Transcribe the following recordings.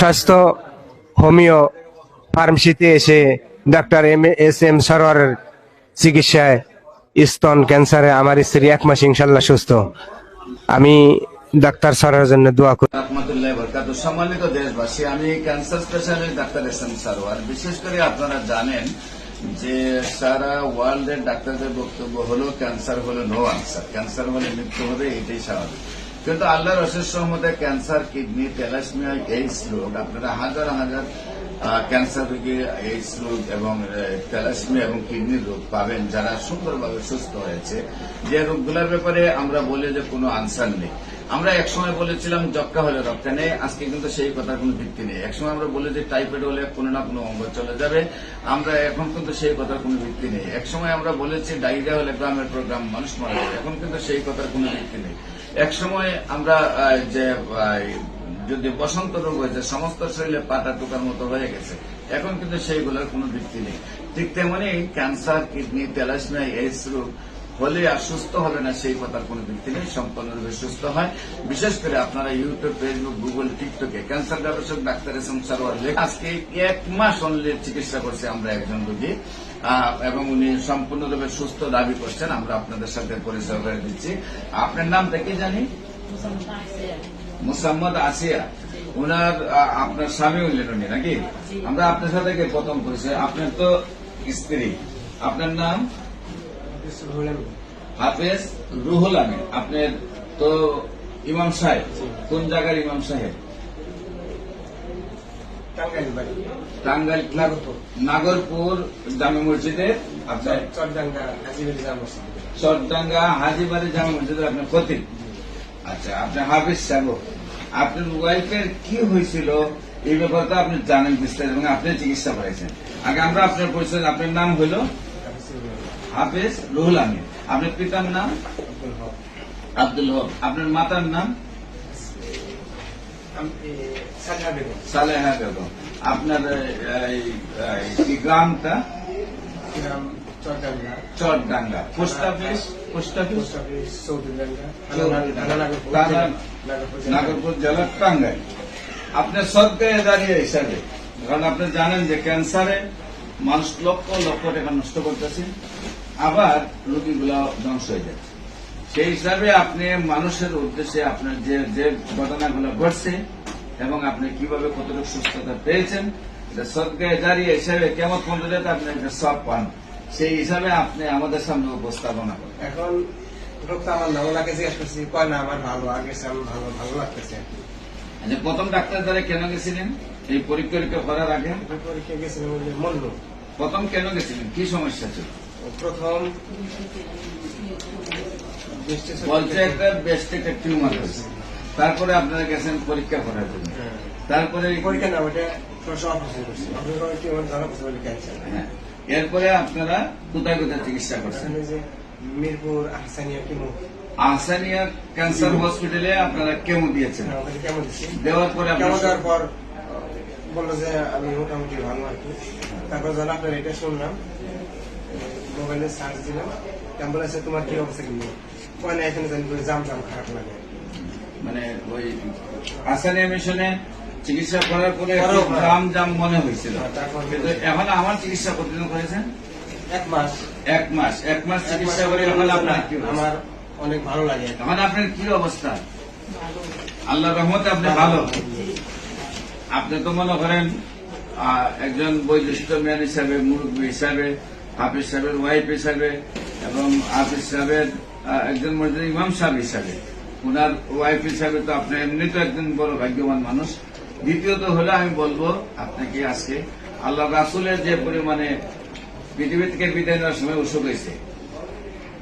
স্বাস্থ্য হোমিও ফার্মেসিতে এসে ডাক্তার এম এস এম সরোয়ারের চিকিৎসায় স্তন ক্যান্সারে আমার স্ত্রী এক মাস ইনশাল্লাহ সুস্থ। আমি ডাক্তার সরোয়ারের জন্য দোয়া করি। সম্মানিত দেশবাসী, আমি cancer specialist doctor S M Sarwar. বিশেষ করে আপনারা জানেন যে সারা ওয়ার্ল্ডের ডাক্তারদের বক্তব্য হলো, ক্যান্সার হলো নো আনসার ক্যান্সার হলে মৃত্যু হবে এটাই স্বাভাবিক। কিন্তু আল্লাহর অশেষ সহমতে ক্যান্সার কিডনি তেলাসমিয়া এইডস রোগ, আপনারা হাজার হাজার ক্যান্সার রোগী এইডস রোগ এবং তেলাসমিয়া এবং কিডনির রোগ পাবেন যারা সুন্দরভাবে সুস্থ হয়েছে। যে রোগগুলোর ব্যাপারে আমরা বলি যে কোনো আনসার নেই। আমরা একসময় বলেছিলাম যক্কা হলে রক্তা নেই আজকে কিন্তু সেই কথার কোনো ভিত্তি নেই। একসময় আমরা বলে যে টাইফয়েড হলে কোনো না কোনো অঙ্গ চলে যাবে। আমরা এখন কিন্তু সেই কথার কোনো ভিত্তি নেই। একসময় আমরা বলেছি ডায়রিয়া হলে গ্রামের প্রোগ্রাম মানুষ মারা যাবে। এখন কিন্তু সেই কথার কোনো ভিত্তি নেই। একসময় আমরা যে যদি বসন্ত রোগ হয়েছে, সমস্ত শরীরে পাতা টোকার মতো হয়ে গেছে। এখন কিন্তু সেইগুলোর কোনো ভিত্তি নেই। ঠিক তেমনি ক্যান্সার, কিডনি তেলাসমিয়া এইডস রোগ হলে আর সুস্থ হবে না, সেই কথার কোনো ভিত্তি নেই। সম্পূর্ণরূপে সুস্থ হয়। বিশেষ করে আপনারা ইউটিউব, ফেসবুক, গুগল, টিকটকে ক্যান্সার গবেষক ডাক্তার এস আজকে এক মাস অনলি চিকিৎসা করছে আমরা একজন রোগী। এবং উনি সম্পূর্ণরূপে সুস্থ দাবি করছেন আমরা আপনাদের সাথে পরিচয় করে দিচ্ছি। আপনার নামটা কি জানি? মুসাম্মদ আসিয়া। ওনার আপনার স্বামী হলেন উনি নাকি? আমরা আপনার সাথে প্রথম পরিচয় আপনার তো স্ত্রী। আপনার নাম? হাফেজ রুহুল আমিন। আপনার তো ইমাম সাহেব। কোন জায়গার ইমাম সাহেব? টাঙ্গাইল নাগরপুর। নাগরপুর জামে মসজিদের আপনার চরডাঙ্গা হাজিবাড়ি জামে মসজিদের আপনার খতিব আচ্ছা আপনার হাফিজ সাহেব আপনার ওয়াইফের কি হয়েছিল? এই ব্যাপারে তো আপনি জানেন বিস্তারিত এবং আপনি চিকিৎসা করেছেন। আগে আমরা আপনার পরিচয় আপনার নাম হলো হাফিজ রুহুল আমিন। আপনার পিতার নাম? আব্দুল হক। আপনার মাতার নাম? সালেহা বেগম। আপনার এই, গ্রামটা? Chardanga. Post office post office Nagarpur জেলার টাঙ্গাইল। আপনার সরকারে দাঁড়িয়ে হিসাবে কারণ আপনি জানেন যে ক্যান্সারে মানুষ লক্ষ লক্ষ টাকা নষ্ট করতেছে। আবার রোগীগুলা ধ্বংস হয়ে যাচ্ছে। সেই হিসাবে আপনি মানুষের উদ্দেশ্যে আপনার যে যে ঘটনাগুলো ঘটছে এবং আপনি কীভাবে কতটুকু সুস্থতা পেয়েছেন সদগায় দাঁড়িয়ে হিসাবে কেমন পর্যন্ত আপনি একটা সব পান সেই হিসাবে আপনি আমাদের সামনে উপস্থাপনা করেন। এখন লোক তো আমার নামলাকে জিজ্ঞেস করছি কয় না আমার ভালো আগে আমি ভালো ভালো লাগতেছে। আচ্ছা প্রথম ডাক্তার দ্বারা কেন গেছিলেন? এই পরীক্ষা করার আগে? পরীক্ষা গেছিলাম ওই মল্ল। প্রথম কেন গেছিলেন? কি সমস্যা ছিল? প্রথম। বলছে একটা টিউমার হয়েছে তারপরে আপনারা গেছেন পরীক্ষা করার জন্য। হ্যাঁ। তারপরে পরীক্ষা না ওটা হ্যাঁ, এরপরে আপনারা কোথায় কোথায় চিকিৎসা করছেন? যে মিরপুর আহসানিয়া কিমো। আহসানিয়া ক্যান্সার হসপিটালে আপনারা কেমো দিয়েছেন? হ্যাঁ, দেওয়ার পরে দেওয়ার পর বলল যে আমি মোটামুটি ভালো আর কি। তারপর যখন আপনার এটা শুনলাম মোবাইলে সার্চ দিলাম অ্যাম্বুলেন্সে তোমার কি অবস্থা কিন্তু কয় না এখানে জানি জাম জাম খারাপ লাগে। মানে ওই আহসানিয়া মিশনে চিকিৎসা করার পরে জাম জাম মনে হয়েছিল। হ্যাঁ, কিন্তু এখন আমার চিকিৎসা কতদিন করেছেন এক মাস। এক মাস। এক মাস চিকিৎসা করে এখন আপনার আমার অনেক ভালো লাগে। এখন। আপনার কি অবস্থা? আল্লাহ রহমতে আপনি ভালো। আপনি তো মনে করেন একজন বৈশিষ্ট্য ম্যান হিসাবে মুরব্বী হিসাবে হাফিজ সাহেবের ওয়াইফ হিসাবে এবং হাফিজ সাহেবের একজন মসজিদ ইমাম সাহেব হিসাবে। ওনার ওয়াইফ হিসাবে তো আপনি এমনি তো একজন বড় ভাগ্যবান মানুষ। দ্বিতীয়ত হলে আমি বলব আপনাকে আজকে, আল্লাহ রাসুলের যে পরিমাণে পৃথিবী থেকে বিদায় নেওয়ার সময় অসুখ হয়েছে,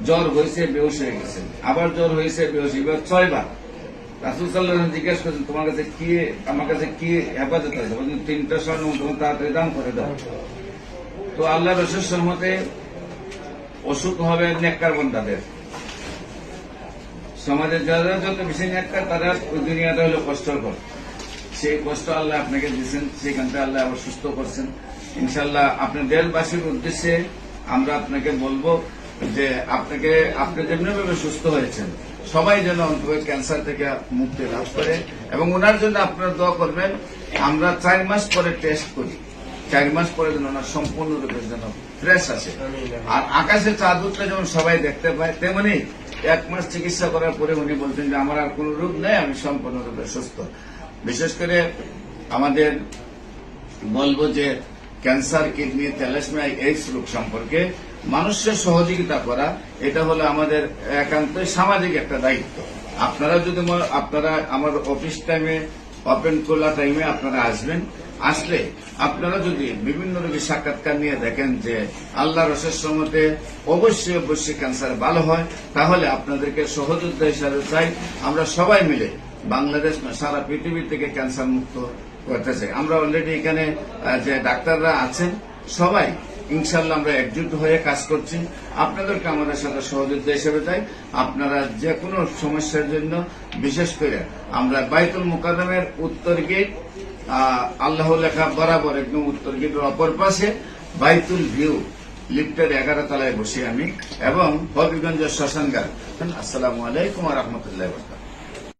জ্বর হয়েছে বেহস হয়ে গেছে। আবার জ্বর হয়েছে বেহস এবার ছয়বার। রাসুল সাল্লাহ জিজ্ঞেস করছেন, তোমার কাছে কি, আমার কাছে কি হেফাজত আছে? তিনটা স্বর্ণ, তোমার তাড়াতাড়ি দান করে দাও। তো আল্লাহ রসুল সম্মতে অসুখ হবে নেককার বন্ধাদের সমাজের যারা যত বেশি নেককার তারা ওই দুনিয়াটা হলো কষ্টকর সেই কষ্ট আল্লাহ আপনাকে দিয়েছেন সেখানটা আল্লাহ আবার সুস্থ করছেন। ইনশাল্লাহ আপনার দেশবাসীর উদ্দেশ্যে আমরা আপনাকে বলব যে আপনাকে, আপনি যেমনি ভাবে সুস্থ হয়েছেন, সবাই যেন অন্তত ক্যান্সার থেকে মুক্তি লাভ করে এবং ওনার জন্য আপনারা দোয়া করবেন, আমরা চার মাস পরে টেস্ট করি। চার মাস পরে যেন ওনার সম্পূর্ণরূপে যেন ফ্রেশ আসে। আর আকাশের চাঁদ উঠলে যেমন সবাই দেখতে পায় তেমনি এক মাস চিকিৎসা করার পরে উনি বলতেন যে আমার আর কোনো রোগ নেই আমি সম্পূর্ণরূপে সুস্থ। বিশেষ করে আমাদের বলব যে ক্যান্সার কিডনি থ্যালাসমিয়া এইডস রোগ সম্পর্কে মানুষের সহযোগিতা করা এটা হলো আমাদের একান্তই সামাজিক একটা দায়িত্ব। আপনারা যদি আপনারা আমার অফিস টাইমে ওপেন খোলা টাইমে আপনারা আসবেন আসলে আপনারা যদি বিভিন্ন রোগী সাক্ষাৎকার নিয়ে দেখেন যে আল্লাহ রসের সমতে অবশ্যই অবশ্যই ক্যান্সার ভালো হয়, তাহলে আপনাদেরকে সহযোদ্ধা হিসাবে চাই। আমরা সবাই মিলে বাংলাদেশ সারা পৃথিবী থেকে ক্যান্সার মুক্ত করতে চাই। আমরা অলরেডি এখানে যে ডাক্তাররা আছেন, সবাই ইনশাল্লাহ আমরা একজুট হয়ে কাজ করছি। আপনাদেরকে আমাদের সাথে সহযোগিতা হিসেবে চাই। আপনারা যে কোনো সমস্যার জন্য, বিশেষ করে আমরা বাইতুল মোকাদমের উত্তর গেট আল্লাহ লেখা বরাবর একদম উত্তর গেটের অপর পাশে বাইতুল ভিউ, লিফটের এগারো তলায় বসি আমি, এবং হবিগঞ্জের শ্মশানগার আসসালামু আলাইকুম রহমতুল্লাহ